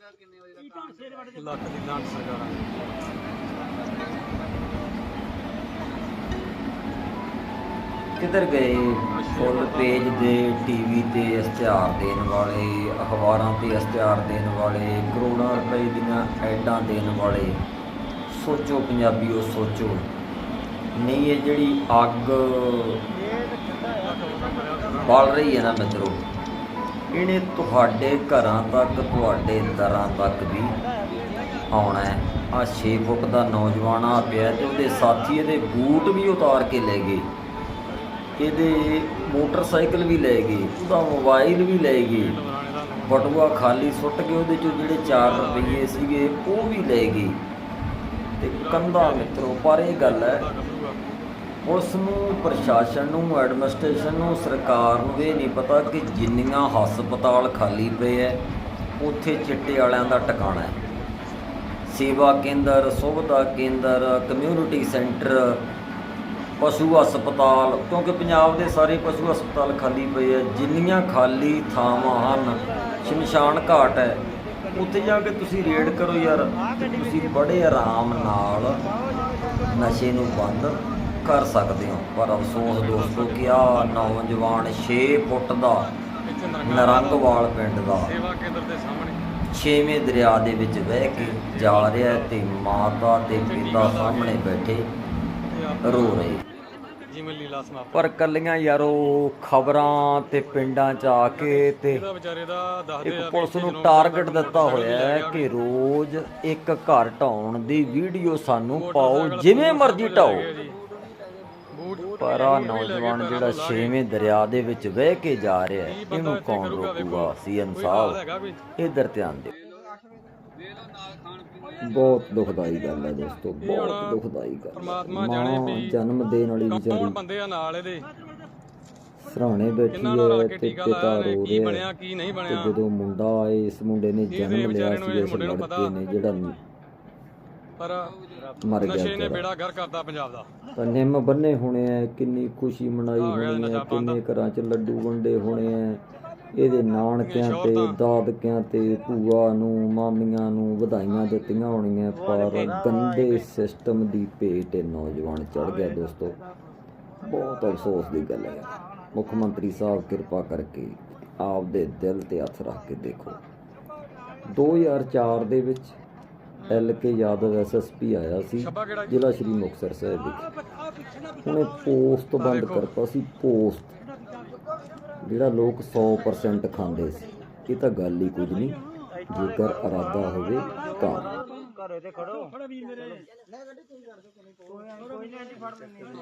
ਲੱਖ ਦੀ ਲਾਂਟ ਸਰਕਾਰਾਂ ਕਿੱਧਰ ਗਏ? ਫੁੱਲ ਪੇਜ ਦੇ ਟੀਵੀ ਤੇ ਇਸ਼ਤਿਹਾਰ ਦੇਣ ਵਾਲੇ ਅਖਬਾਰਾਂ ਤੇ ਇਸ਼ਤਿਹਾਰ ਦੇਣ ਵਾਲੇ ਕਰੋੜਾਂ ਰੁਪਏ ਦੀਆਂ ਐਡਾਂ ਦੇਣ ਵਾਲੇ। ਸੋਚੋ ਪੰਜਾਬੀਓ ਸੋਚੋ। ਨਹੀਂ ਇਹ ਜਿਹੜੀ ਅੱਗ ਬਲ ਰਹੀ ਹੈ ਨਾ ਮਿੱਤਰੋ। ਇਹਨੇ ਤੁਹਾਡੇ ਘਰਾਂ ਤੱਕ, ਤੁਹਾਡੇ ਦਰਾਂ ਤੱਕ ਵੀ ਆਉਣਾ ਹੈ। ਆ 6 ਫੁੱਟ ਦਾ ਨੌਜਵਾਨ ਆ ਪਿਆ ਤੇ ਉਹਦੇ ਸਾਥੀ ਇਹਦੇ ਬੂਟ ਵੀ ਉਤਾਰ ਕੇ ਲੈ ਗਏ। ਇਹਦੇ ਮੋਟਰਸਾਈਕਲ ਵੀ ਲੈ ਗਏ, ਉਹਦਾ ਮੋਬਾਈਲ ਵੀ ਲੈ ਗਏ। ਬਟੂਆ ਖਾਲੀ ਸੁੱਟ ਕੇ ਉਹਦੇ ਚੋਂ ਜਿਹੜੇ 4 ਰੁਪਏ ਸੀਗੇ ਉਹ ਵੀ ਲੈ ਗਏ। ਤੇ ਕੰਧਾ ਮਿੱਤਰੋ, ਪਰ ਇਹ ਗੱਲ ਹੈ ਪੁਲਿਸ ਨੂੰ, ਪ੍ਰਸ਼ਾਸਨ ਨੂੰ, ਐਡਮਿਨਿਸਟ੍ਰੇਸ਼ਨ ਨੂੰ, ਸਰਕਾਰ ਨੂੰ ਇਹ ਨਹੀਂ ਪਤਾ ਕਿ ਜਿੰਨੀਆਂ ਹਸਪਤਾਲ ਖਾਲੀ ਪਏ ਐ, ਉੱਥੇ ਚਿੱਟੇ ਵਾਲਿਆਂ ਦਾ ਟਿਕਾਣਾ ਹੈ ਸੇਵਾ ਕੇਂਦਰ, ਸੁਵਿਧਾ ਕੇਂਦਰ ਕਮਿਊਨਿਟੀ ਸੈਂਟਰ ਪਸ਼ੂ ਹਸਪਤਾਲ, ਕਿਉਂਕਿ ਪੰਜਾਬ ਦੇ ਸਾਰੇ ਪਸ਼ੂ ਹਸਪਤਾਲ ਖਾਲੀ ਪਏ ਐ, ਜਿੰਨੀਆਂ ਖਾਲੀ ਥਾਵਾਂ ਹਨ, ਸ਼ਮਸ਼ਾਨ ਘਾਟ ਹੈ ਉੱਥੇ ਜਾ ਕੇ ਤੁਸੀਂ ਰੇਡ ਕਰੋ ਯਾਰ ਤੁਸੀਂ ਬੜੇ ਆਰਾਮ ਨਾਲ ਨਸ਼ੇ ਨੂੰ ਬੰਦ ਕਰ ਸਕਦੇ ਹੋ। ਪਰ ਅਫਸੋਸ ਦੋਸਤੋ ਕਿ ਆ ਨੌਜਵਾਨ 6 ਫੁੱਟ ਦਾ ਨਰੰਗਵਾਲ ਪਿੰਡ ਦਾ ਸੇਵਾ ਕੇਂਦਰ ਦੇ ਸਾਹਮਣੇ। ਛੇਵੇਂ ਦਰਿਆ ਦੇ ਵਿੱਚ ਵਹਿ ਕੇ ਜਾ ਰਿਹਾ ਤੇ ਮਾਤਾ ਤੇ ਪਿਤਾ ਸਾਹਮਣੇ ਬੈਠੇ ਰੋ ਰਹੇ। ਜਿਵੇਂ ਲੀਲਾ ਸਮਾਪਤ। ਪਰ ਕੱਲੀਆਂ ਯਾਰੋ ਖਬਰਾਂ ਤੇ ਪਿੰਡਾਂ 'ਚ ਆ ਕੇ ਤੇ ਇੱਕ ਪੁਲਿਸ ਨੂੰ ਟਾਰਗੇਟ ਦਿੱਤਾ ਹੋਇਆ ਹੈ ਕਿ ਰੋਜ਼ ਇੱਕ ਘਰ ਢਾਉਣ ਦੀ ਵੀਡੀਓ ਸਾਨੂੰ ਪਾਓ ਜਿਵੇਂ ਮਰਜ਼ੀ ਢਾਓ। ਪਰ ਆ ਨੌਜਵਾਨ ਜਿਹੜਾ ਛੇਵੇਂ ਦਰਿਆ ਦੇ ਵਿੱਚ ਵਹਿ ਕੇ ਜਾ ਰਿਹਾ ਹੈ ਇਹਨੂੰ ਕੌਣ ਰੋਕੂਗਾ ਸੀਐਮ ਸਾਹਿਬ ਇਧਰ ਧਿਆਨ ਦਿਓ ਬਹੁਤ ਦੁਖਦਾਈ ਗੱਲ ਹੈ ਦੋਸਤੋ ਬਹੁਤ ਦੁਖਦਾਈ ਗੱਲ। ਪਰਮਾਤਮਾ ਜਾਣੇ ਵੀ ਜਨਮ ਦੇਣ ਵਾਲੀ ਕੌਣ ਵਿਚਾਰੀ ਬੰਦੇ ਆ ਨਾਲ ਇਹਦੇ ਸਰਾਣੇ ਬੈਠੀ ਹੈ ਤੇ ਪਿਤਾ ਰੋ ਕੀ ਰਿਹਾ ਬਣਿਆ ਹੈ ਕੀ ਨਹੀਂ ਤੇ ਬਣਿਆ ਜਦੋਂ ਮੁੰਡਾ ਆਏ ਇਸ ਮੁੰਡੇ ਨੇ ਜਨਮ ਲਿਆ ਸੀ ਇਸ ਲੜਕੇ। ਨੇ ਜਿਹੜਾ ਪਰ ਮਰ ਗਿਆ ਨਸ਼ੇ ਨੇ ਵਿਚਾਰਾ। ਬੇੜਾ ਗਰ ਕਰਦਾ ਪੰਜਾਬ ਦਾ। ਤਾਂ ਨਿੰਮ ਬੰਨੇ ਹੋਣੇ ਆ ਕਿੰਨੀ ਖੁਸ਼ੀ ਮਨਾਈ ਹੋਣੀ ਹੈ। ਕਿੰਨੇ ਘਰਾਂ 'ਚ ਲੱਡੂ ਵੰਡੇ ਹੋਣੇ ਆ ਇਹਦੇ ਨਾਨਕਿਆਂ ਤੇ ਦਾਦਕਿਆਂ ਤੇ ਭੂਆ ਨੂੰ ਮਾਮੀਆਂ ਨੂੰ ਵਧਾਈਆਂ ਦਿੱਤੀਆਂ ਹੋਣੀਆਂ। ਪਰ ਗੰਦੇ ਸਿਸਟਮ ਦੀ ਭੇਟ ਇਹ ਨੌਜਵਾਨ ਚੜ ਗਿਆ ਦੋਸਤੋ। ਬਹੁਤ ਅਫਸੋਸ ਦੀ ਗੱਲ ਹੈ। ਮੁੱਖ ਮੰਤਰੀ ਸਾਹਿਬ ਕਿਰਪਾ ਕਰਕੇ ਆਪਦੇ ਦਿਲ ਤੇ ਹੱਥ ਰੱਖ ਕੇ ਦੇਖੋ। 2004 ਦੇ ਵਿੱਚ ਐਲ ਕੇ ਯਾਦਵ ਐਸਐਸਪੀ ਆਇਆ ਸੀ ਛੱਬਾ ਕਿਹੜਾ ਜੀ? ਜ਼ਿਲ੍ਹਾ ਸ਼੍ਰੀ ਮੁਕਤਸਰ ਸਾਹਿਬ ਵਿਖੇ ਉਹਨੇ ਪੋਸਟ ਬੰਦ ਕਰਤਾ ਸੀ ਪੋਸਟ। ਜਿਹੜਾ ਲੋਕ 100% ਖਾਂਦੇ ਸੀ ਇਹ ਤਾਂ ਗੱਲ ਹੀ ਕੁਝ ਨਹੀਂ। ਜੇਕਰ ਇਰਾਦਾ ਹੋਵੇ ਤਾਂ।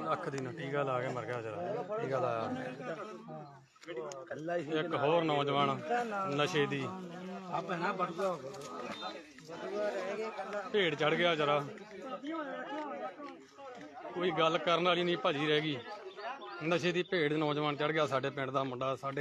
ਲੱਖ ਦੀ ਨਾ ਟੀਕਾ ਲਾ ਕੇ ਮਰ ਗਿਆ ਵਿਚਾਰਾ। ਟੀਕਾ ਲਾਇਆ ਇੱਕ ਹੋਰ ਨੌਜਵਾਨ ਨਸ਼ੇ ਦੀ। ਭੇੜ ਚੜ ਗਿਆ ਜਰਾ। ਕੋਈ ਗੱਲ ਕਰਨ ਵਾਲੀ ਨਹੀਂ, ਭਾਜੀ ਰਹਿ ਗਈ। ਨਸ਼ੇ ਦੀ ਭੇੜ ਨੌਜਵਾਨ ਚੜ ਗਿਆ ਸਾਡੇ ਪਿੰਡ ਦਾ ਮੁੰਡਾ, ਸਾਡੇ